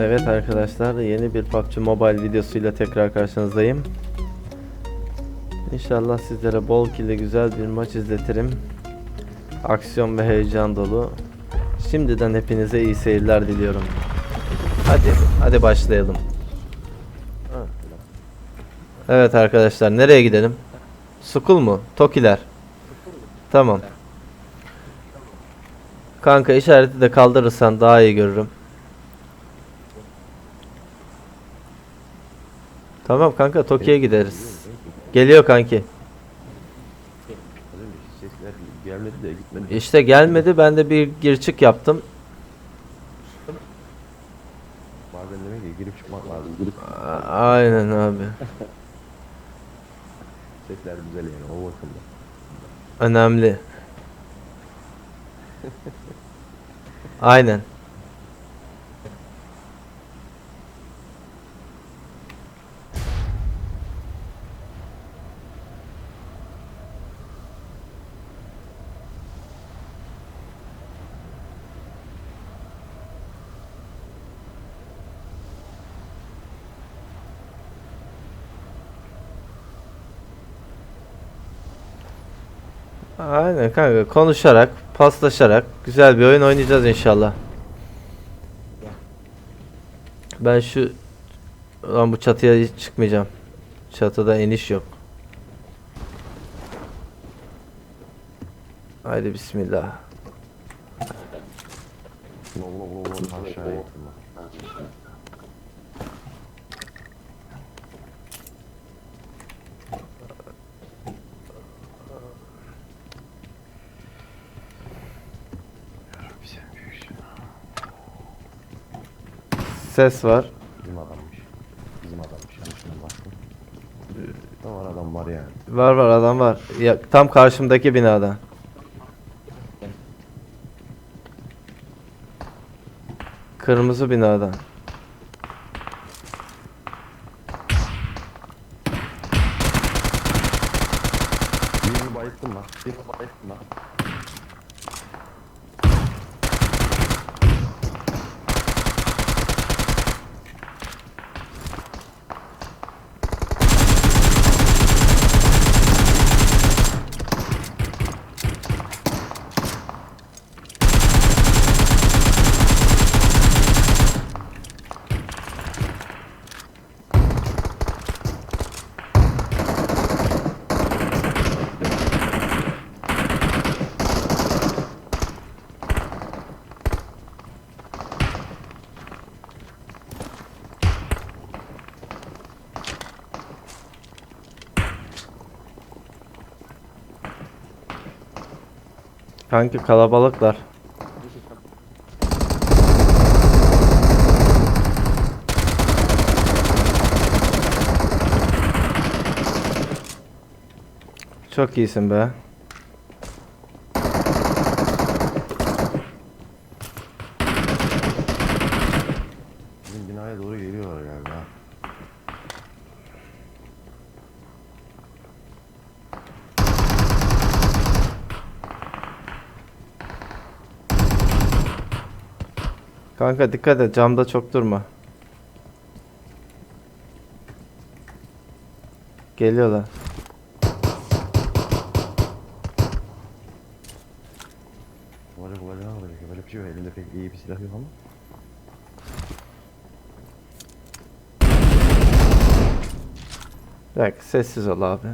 Evet arkadaşlar yeni bir PUBG Mobile videosuyla tekrar karşınızdayım. İnşallah sizlere bol killi güzel bir maç izletirim. Aksiyon ve heyecan dolu. Şimdiden hepinize iyi seyirler diliyorum. Hadi hadi başlayalım. Evet arkadaşlar nereye gidelim? Sukul mu? Tokiler. Tamam. Kanka işareti de kaldırırsan daha iyi görürüm. Tamam kanka Tokyo'ya gideriz. Geliyor kanki. Gelmedi de gitmedi. İşte gelmedi ben de bir gir çık yaptım. Bazen demek ki girip çıkmak lazım. Girip Aynen abi. sesler güzel yani o bakımda. Önemli. Aynen. Aynen kanka konuşarak, paslaşarak güzel bir oyun oynayacağız inşallah. Ben şu Lan bu çatıya hiç çıkmayacağım. Çatıda iniş yok. Haydi bismillah. Ses var. Bizim adammış. Bizim adammış. Yanlışına baktım. Ne var adam var yani. Var var adam var. Ya, tam karşımdaki binada. Kırmızı binada. Birini bayılttım lan. Birini bayılttım lan. Kanki kalabalıklar. Çok iyisin be. Bizim binaya doğru geliyorlar galiba. Kanka dikkat et camda çok durma. Geliyorlar. Olacak olacak olacak. Böyle bir şey. Elimde pek iyi bir silah yok ama. Dakika sessiz ol abi.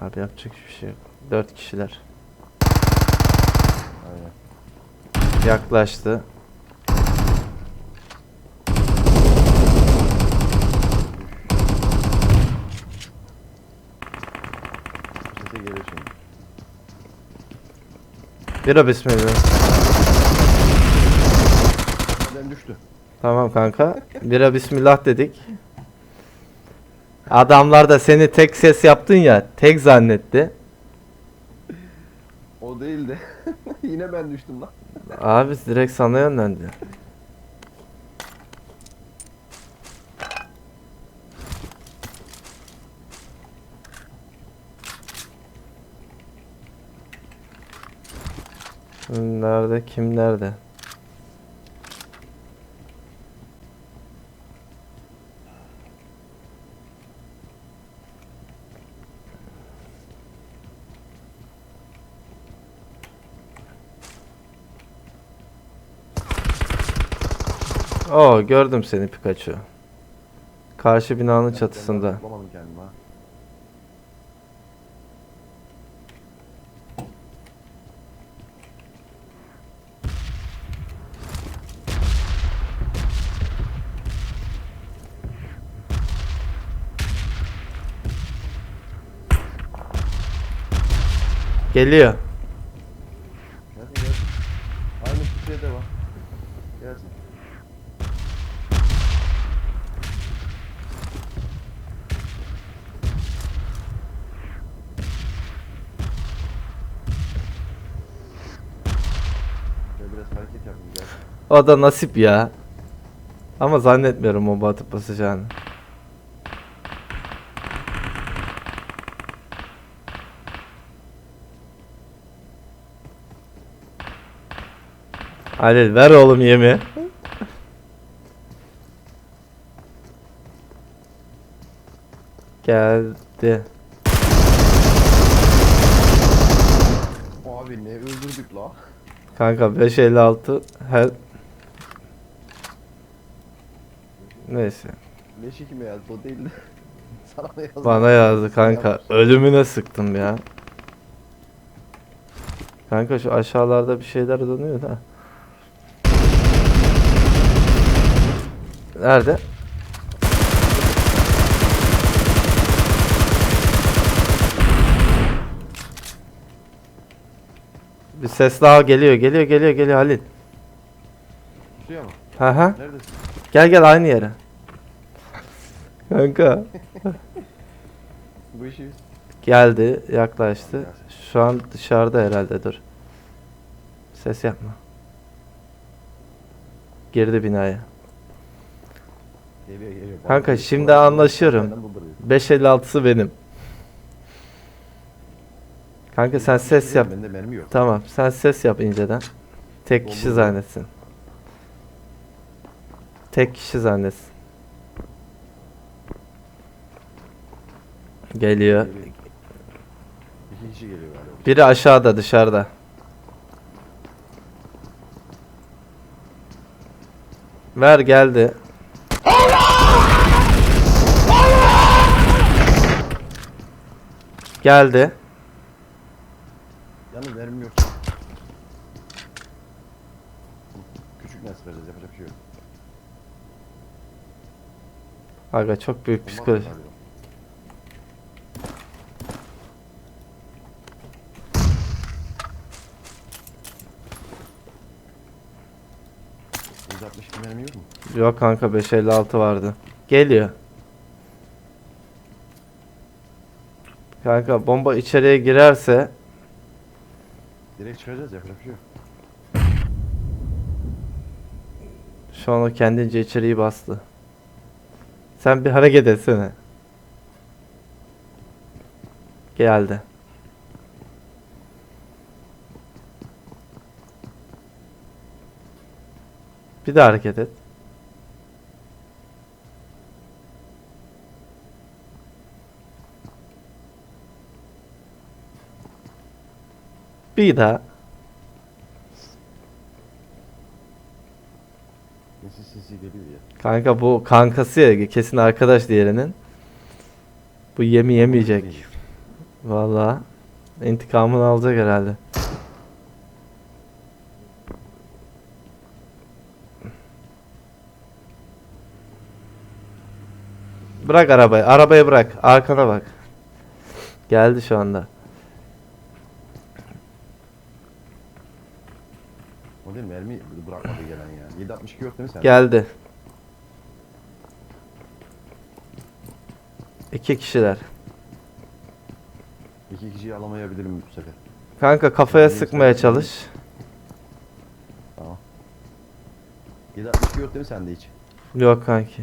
Abi yapacak hiçbir şey yok. Dört kişiler. Aynen. Yaklaştı. Gelir şimdi. Bira bismillah. Adam düştü. Tamam kanka. Bira bismillah dedik. Adamlar da seni tek ses yaptın ya. Tek zannetti. O değil de. Yine ben düştüm lan. Abi direkt sana yönlendi. Nerede? Kim nerede? Oo gördüm seni Pikachu. Karşı binanın çatısında. Bulamadım kendimi ha. Geliyor. Gelsin gelsin. Aynı Türkiye'de var. Gelsin. Şöyle biraz hareket yapayım gel. O da nasip ya. Ama zannetmiyorum o atıp basacağını. Halil ver oğlum yemi. Geldi. Abi ne öldürdük la. Kanka 556 her Neyse. Leşi kime yazdı o değil de. Sana yazdı? Bana yazdı kanka. Ölümüne sıktım ya. Kanka şu aşağılarda bir şeyler dönüyor da. Nerede? Bir ses daha geliyor, geliyor, geliyor, geliyor Halil. Suya mı? Ha ha. Neredesin? Gel gel aynı yere. Kanka. Bu işi. Geldi, yaklaştı. Şu an dışarıda herhalde dur. Ses yapma. Girdi binaya. Geliyor geliyor. Kanka, şimdi anlaşıyorum. benden bulduruyor. 556'sı benim. Kanka sen ses yap. Bende mermi yok. Tamam, sen ses yap inceden. Tek kişi zannetsin. Tek kişi zannetsin. Geliyor. Geliyor. İki kişi geliyor galiba. Biri aşağıda dışarıda. Ver geldi. Geldi. Yalnız mermim yok. Küçük nasıl vereceğiz yapacak bir şey yok. Aga çok büyük Olmaz psikoloji. Yüz altmış iki mermi yok kanka 556 vardı. Geliyor. Kanka bomba içeriye girerse Direkt çıkacağız yapacak bir şey yok. şu an o kendince içeriği bastı. Sen bir hareket etsene. Geldi. Bir daha hareket et. Bir daha. Sesi sesi geliyor ya. Kanka bu kankası ya kesin arkadaş diğerinin. Bu yemi yemeyecek. Vallahi intikamını alacak herhalde. Bırak arabayı. Arabayı bırak. Arkana bak. Geldi şu anda. O değil mermi bırakmadı gelen ya. 762 yok değil mi sen? Geldi. İki kişiler. İki kişiyi alamayabilirim bu sefer. Kanka kafaya Benim sıkmaya çalış. Tamam. 762 yok değil mi sende hiç? Yok kanki.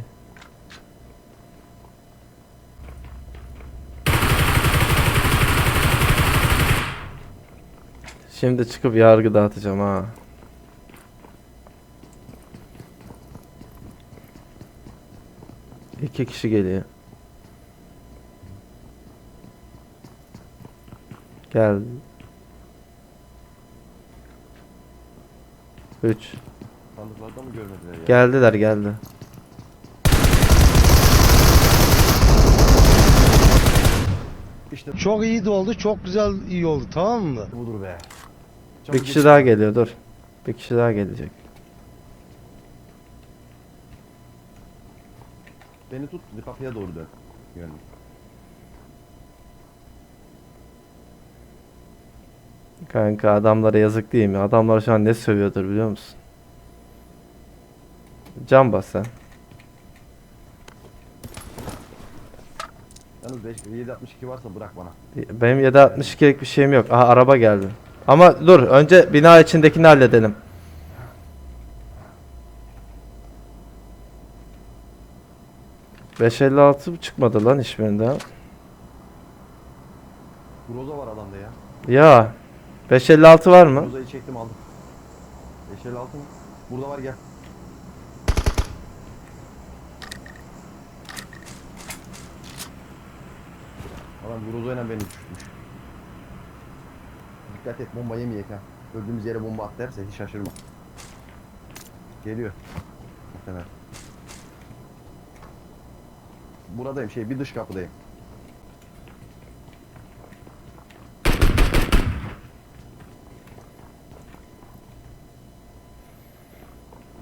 Şimdi çıkıp yargı dağıtacağım ha. İki kişi geliyor. Gel. Üç. Sandıklarda mı görmediler ya? Geldiler geldi. İşte Çok iyi de oldu, çok güzel iyi oldu tamam mı? budur be. Çabuk Bir kişi daha geliyor dur. Bir kişi daha gelecek. Beni tut kapıya doğru dön. Yönlü. Kanka adamlara yazık değil mi? Adamlar şu an ne sövüyordur biliyor musun? Can bas sen. Yalnız 5 762 varsa bırak bana. Benim 762'lik bir şeyim yok. Aha araba geldi. Ama dur önce bina içindekini halledelim. ...556 çıkmadı lan hiçbirinden. Groza var adamda ya. Ya 556 var mı? Groza'yı çektim aldım. 556 mı? Burada var gel. Adam Groza'yla beni düşürmüş. Dikkat et bomba yemeyek ha. Öldüğümüz yere bomba at derse hiç şaşırma. Geliyor. Muhtemelen. Buradayım şey bir dış kapıdayım.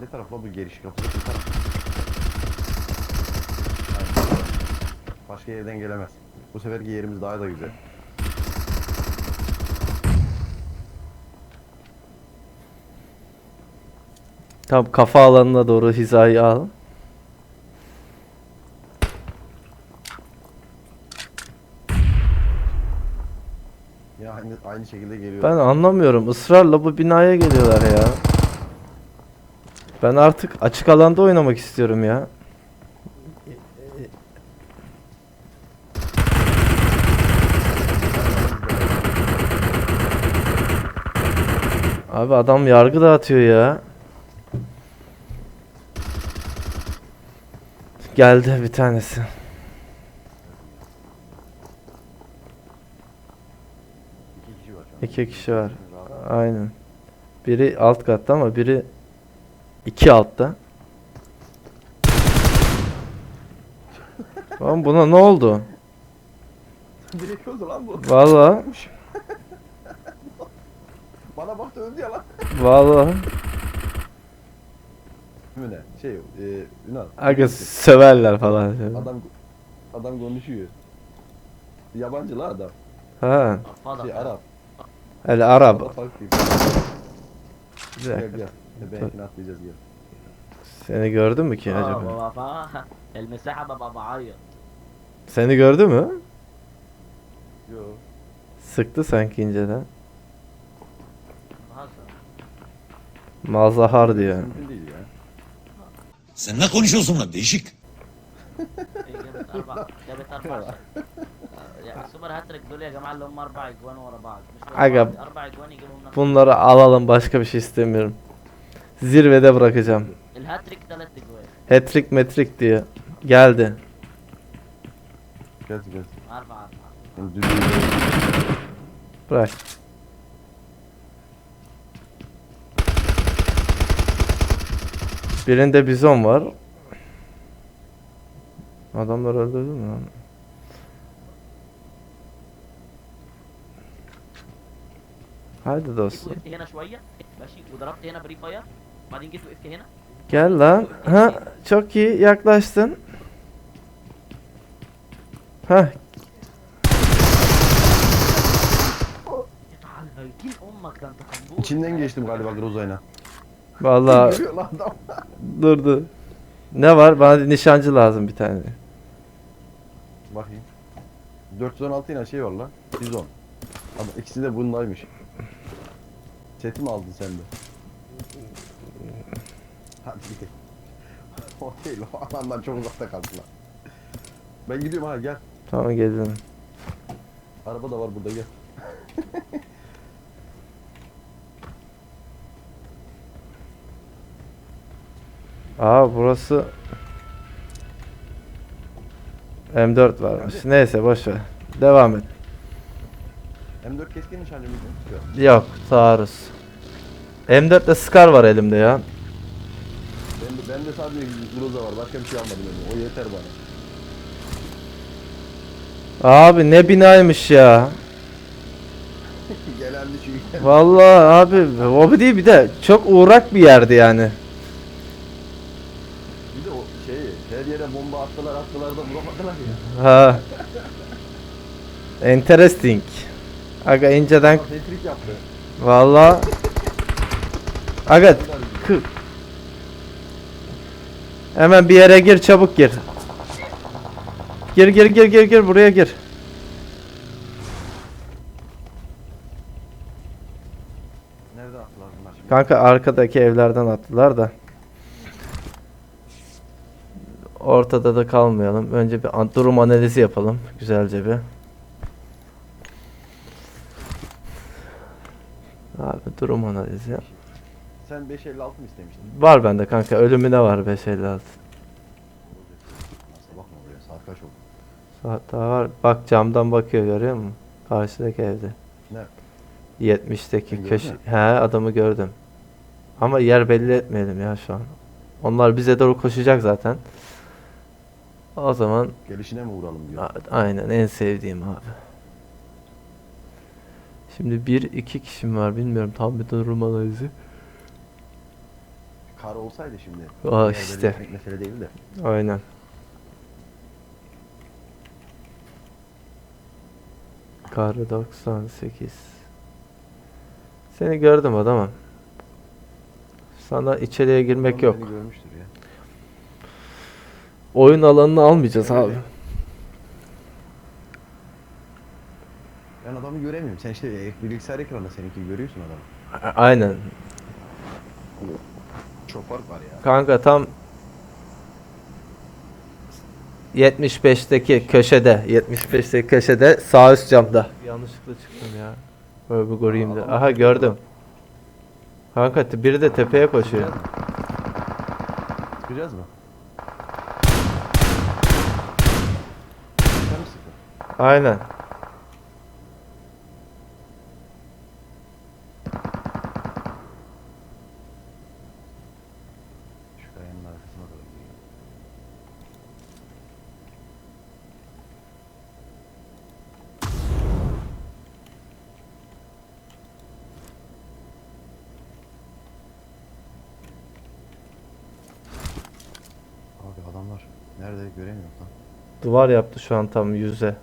Ne taraf bu giriş kapısı? Başka yerden gelemez. Bu seferki yerimiz daha da güzel. Tam kafa alanına doğru hizayı al. Ya aynı, şekilde geliyor. Ben anlamıyorum. Israrla bu binaya geliyorlar ya. Ben artık açık alanda oynamak istiyorum ya. Abi adam yargı dağıtıyor ya. Geldi bir tanesi. İki kişi var. Aynen. Biri alt katta ama biri iki altta. Lan buna ne oldu? Direkt öldü lan bu. Vallahi, Bana baktı öldü ya lan. mi ne? Şey, e, Ünal. Aga söverler falan. Adam adam konuşuyor. Yabancı la adam. Ha, Şey Arap. El Arab. Bir dakika. Belki atlayacağız ya. Seni gördü mü ki acaba? El mesaha baba. Seni gördü mü? Yok. Sıktı sanki inceden. Mazahar diyor. Sen ne konuşuyorsun lan değişik. Süper hat-trick dolu ya Cemal Lomar 4 gol ora bağlı. Aga bunları alalım başka bir şey istemiyorum. Zirvede bırakacağım. Hat-trick metrik diye geldi. Gez gez. Bırak. Birinde bizon var. Adamlar öldürdü mü lan? Haydi جيت dostum. وقفت هنا شوية ماشي وضربت هنا بري فاير بعدين جيت وقفت هنا Gel lan. Ha, çok iyi yaklaştın. Ha, تعال هيدين أمك ده أنت خنبوق İçinden geçtim galiba Groza'yla. vallahi Görüyor lan adam. durdu. Ne var? Bana nişancı lazım bir tane. Bakayım. 416 yine şey var lan. Bizon. Ama ikisi de bundaymış. Chat'i mi aldın sen de? Hadi gidelim. o değil o alandan çok uzakta kaldılar. Ben gidiyorum abi gel. Tamam gelin. Araba da var burada gel. Aa burası M4 varmış. Neyse boş ver. Devam et. M4 keskin nişancı mıydı? Yok. Yok taarruz. M4'te Scar var elimde ya. Ben de, ben de sadece Groza var. Başka bir şey almadım elime. O yeter bana. Abi ne binaymış ya. Gelendi çünkü. Vallahi abi o değil bir de çok uğrak bir yerdi yani. Bir de o şeyi her yere bomba attılar attılar da vuramadılar ya. Ha. Interesting. Aga inceden Tetrik yaptı. vallahi Aga kı- Hemen bir yere gir çabuk gir. Gir gir gir gir gir buraya gir. Nerede şimdi? Kanka arkadaki evlerden attılar da. Ortada da kalmayalım. Önce bir an- durum analizi yapalım. Güzelce bir. Abi durum analizi. Sen 556 mı istemiştin? Var bende kanka. Ölümüne var 556. Nasıl bakma buraya saat kaç oldu? Saat daha var. Bak camdan bakıyor görüyor musun? Karşıdaki evde. Ne? 70'teki Sen köşe. He adamı gördüm. Ama yer belli etmeyelim ya şu an. Onlar bize doğru koşacak zaten. O zaman Gelişine mi uğralım diyor. a- aynen en sevdiğim abi. Şimdi bir iki kişim var bilmiyorum tam bir durum analizi. Kar olsaydı şimdi. Aa, işte. mesele değil de. Aynen. Karı 98. Seni gördüm adamım. Sana içeriye girmek Adam yok. Beni görmüştür ya. Oyun alanını almayacağız abi. Ben adamı göremiyorum. Sen işte e, bilgisayar ekranında seninki görüyorsun adamı. A- Aynen. Çok fark var ya. Kanka tam 75'teki köşede, 75'teki köşede sağ üst camda. Yanlışlıkla çıktım ya. Böyle bir göreyim de. Aha gördüm. Kanka biri de tepeye koşuyor. Çıkacağız mı? Aynen. Şu kayanın arkasına doğru gidiyor. Abi adamlar nerede göremiyorum lan. Duvar yaptı şu an tam yüze.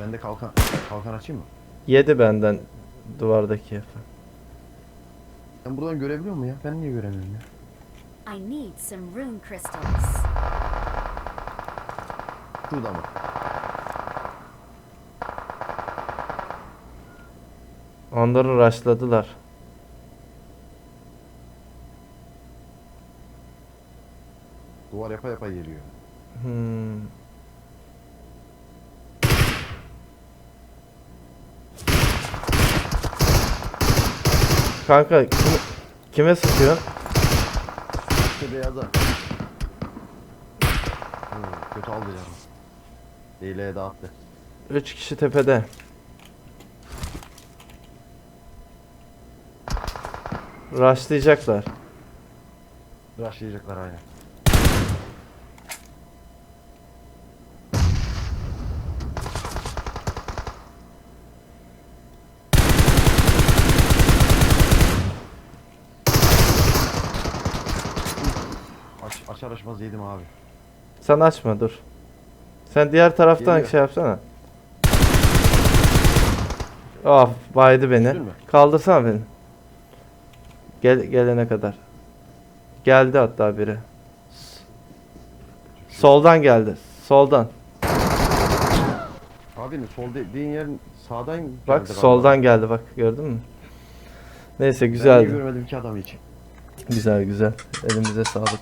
Ben de kalkan kalkan açayım mı? Yedi benden duvardaki efendim. Ben buradan görebiliyor muyum ya? Ben niye göremiyorum ya? I need some rune crystals. Şurada mı? Onları rushladılar. Duvar yapa yapa geliyor. Hmm. Kanka kim- kime sıkıyor? İşte beyaza. Oo, kötü aldı canım. Değleğe dağıttı. 3 kişi tepede. Rushlayacaklar. Rushlayacaklar aynen. Aç, açar açmaz yedim abi. Sen açma dur. Sen diğer taraftan Geliyor. şey yapsana. Of baydı beni. Mü? Kaldırsana beni. Gel gelene kadar. Geldi hatta biri. Soldan geldi. Soldan. Abi sol dediğin yerin sağdan geldi Bak galiba. soldan geldi bak gördün mü? Neyse Ben niye güzeldi. görmedim ki adamı hiç. Güzel güzel. Elimize sağlık.